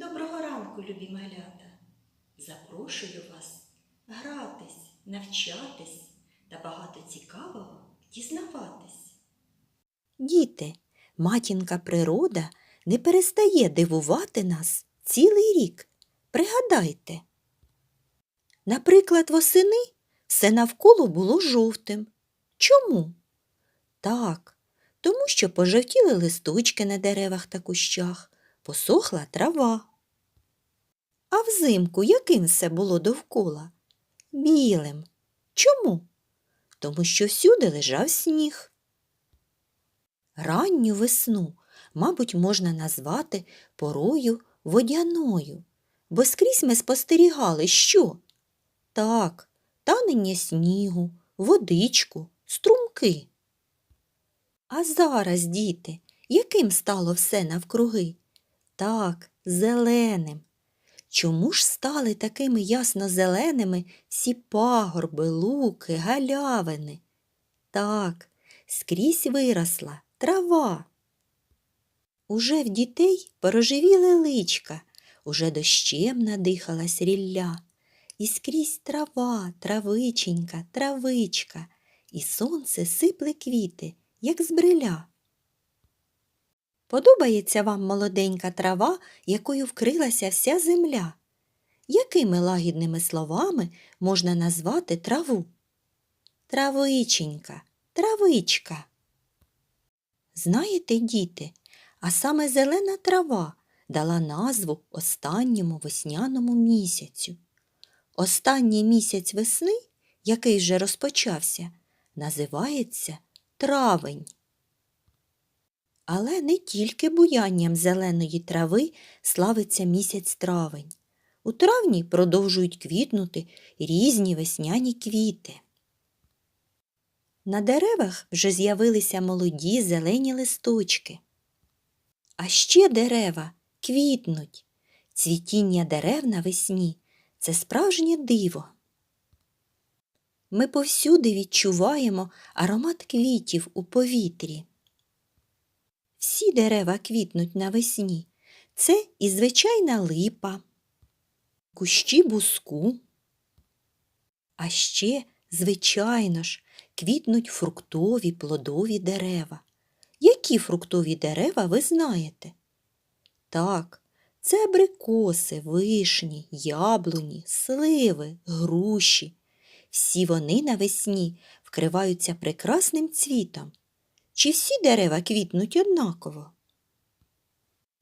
Доброго ранку, любі малята! Запрошую вас гратись, навчатись та багато цікавого дізнаватись. Діти, матінка природа не перестає дивувати нас цілий рік. Пригадайте. Наприклад, восени все навколо було жовтим. Чому? Так, тому що пожовтіли листочки на деревах та кущах, посохла трава. А взимку яким все було довкола? Білим. Чому? Тому що всюди лежав сніг. Ранню весну, мабуть, можна назвати порою водяною, бо скрізь ми спостерігали, що? Так, танення снігу, водичку, струмки. А зараз, діти, яким стало все навкруги? Так, зеленим. Чому ж стали такими ясно-зеленими всі пагорби, луки, галявини? Так, скрізь виросла трава. Уже в дітей порожевіли личка, уже дощем надихалась рілля. І скрізь трава, травиченька, травичка, і сонце сипле квіти, як з бриля. Подобається вам молоденька трава, якою вкрилася вся земля? Якими лагідними словами можна назвати траву? Травиченька, травичка. Знаєте, діти, а саме зелена трава дала назву останньому весняному місяцю. Останній місяць весни, який вже розпочався, називається травень. Але не тільки буянням зеленої трави славиться місяць травень. У травні продовжують квітнути різні весняні квіти. На деревах вже з'явилися молоді зелені листочки. А ще дерева квітнуть. Цвітіння дерев навесні це справжнє диво. Ми повсюди відчуваємо аромат квітів у повітрі. Всі дерева квітнуть навесні. Це і звичайна липа, кущі буску. А ще, звичайно ж, квітнуть фруктові плодові дерева. Які фруктові дерева ви знаєте? Так, це абрикоси, вишні, яблуні, сливи, груші. Всі вони навесні вкриваються прекрасним цвітом. Чи всі дерева квітнуть однаково?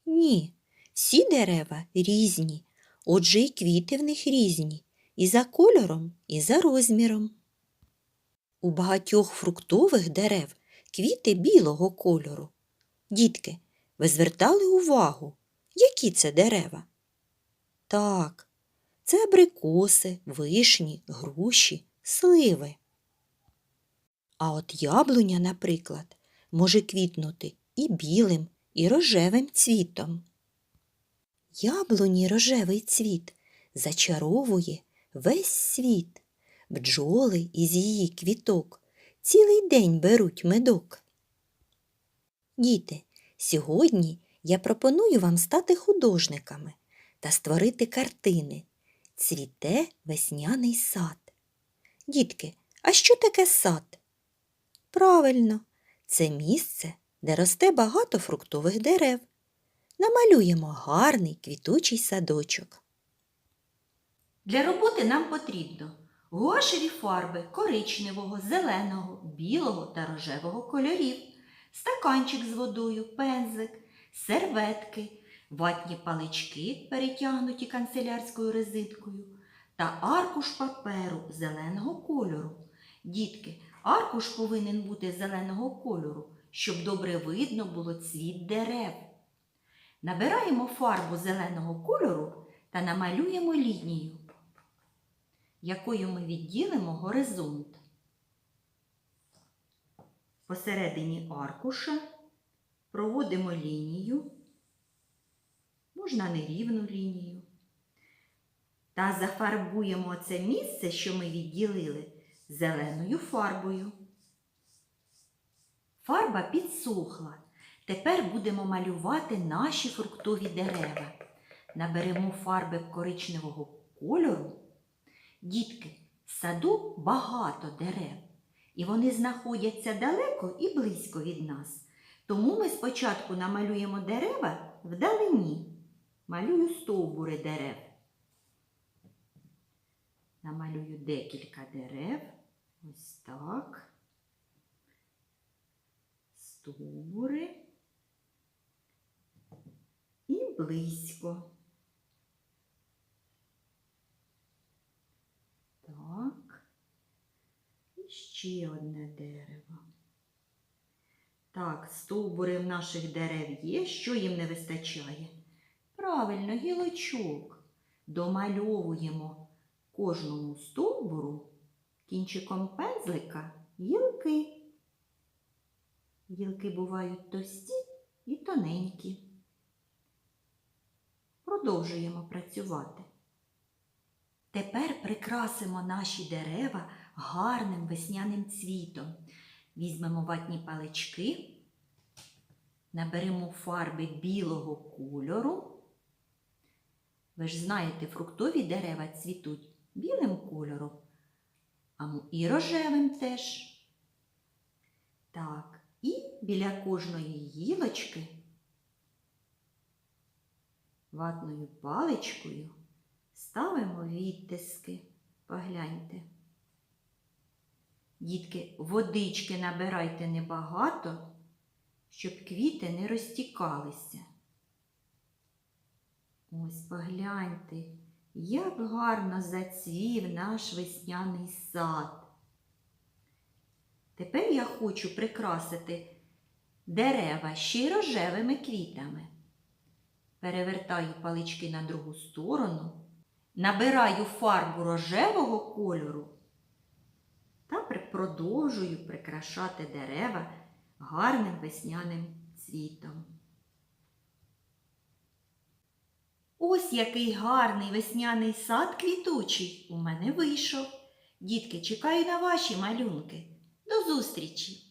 Ні, всі дерева різні, отже і квіти в них різні і за кольором, і за розміром. У багатьох фруктових дерев квіти білого кольору. Дітки, ви звертали увагу, які це дерева? Так, це абрикоси, вишні, груші, сливи. А от яблуня, наприклад, може квітнути і білим, і рожевим цвітом. Яблуні рожевий цвіт зачаровує весь світ. Бджоли із її квіток цілий день беруть медок. Діти, сьогодні я пропоную вам стати художниками та створити картини Цвіте весняний сад. Дітки, а що таке сад? Правильно, це місце, де росте багато фруктових дерев. Намалюємо гарний квітучий садочок. Для роботи нам потрібно гуашеві фарби коричневого, зеленого, білого та рожевого кольорів, стаканчик з водою, пензлик, серветки, ватні палички, перетягнуті канцелярською резинкою, та аркуш паперу зеленого кольору. Дітки, аркуш повинен бути зеленого кольору, щоб добре видно було цвіт дерев. Набираємо фарбу зеленого кольору та намалюємо лінію, якою ми відділимо горизонт. Посередині аркуша проводимо лінію, можна нерівну лінію. Та зафарбуємо це місце, що ми відділили, зеленою фарбою. Фарба підсохла. Тепер будемо малювати наші фруктові дерева. наберемо фарби коричневого кольору. Дітки, в саду багато дерев, і вони знаходяться далеко і близько від нас. Тому ми спочатку намалюємо дерева вдалині. Малюю стовбури дерев. Намалюю декілька дерев. Ось так. Стовбури. І близько. Так. І ще одне дерево. Так, стовбури в наших дерев є. Що їм не вистачає? Правильно, гілочок. Домальовуємо кожному стовбуру кінчиком пензлика гілки. Гілки бувають товсті і тоненькі. Продовжуємо працювати. Тепер прикрасимо наші дерева гарним весняним цвітом. Візьмемо ватні палички, наберемо фарби білого кольору. Ви ж знаєте, фруктові дерева цвітуть білим кольором, і рожевим теж. Так, і біля кожної гілочки ватною паличкою ставимо відтиски. Погляньте. Дітки, водички набирайте небагато, щоб квіти не розтікалися. Ось погляньте, як гарно зацвів наш весняний сад. Тепер я хочу прикрасити дерева ще й рожевими квітами. Перевертаю палички на другу сторону, набираю фарбу рожевого кольору та продовжую прикрашати дерева гарним весняним цвітом. Ось який гарний весняний сад квітучий у мене вийшов. Дітки, чекаю на ваші малюнки. До зустрічі!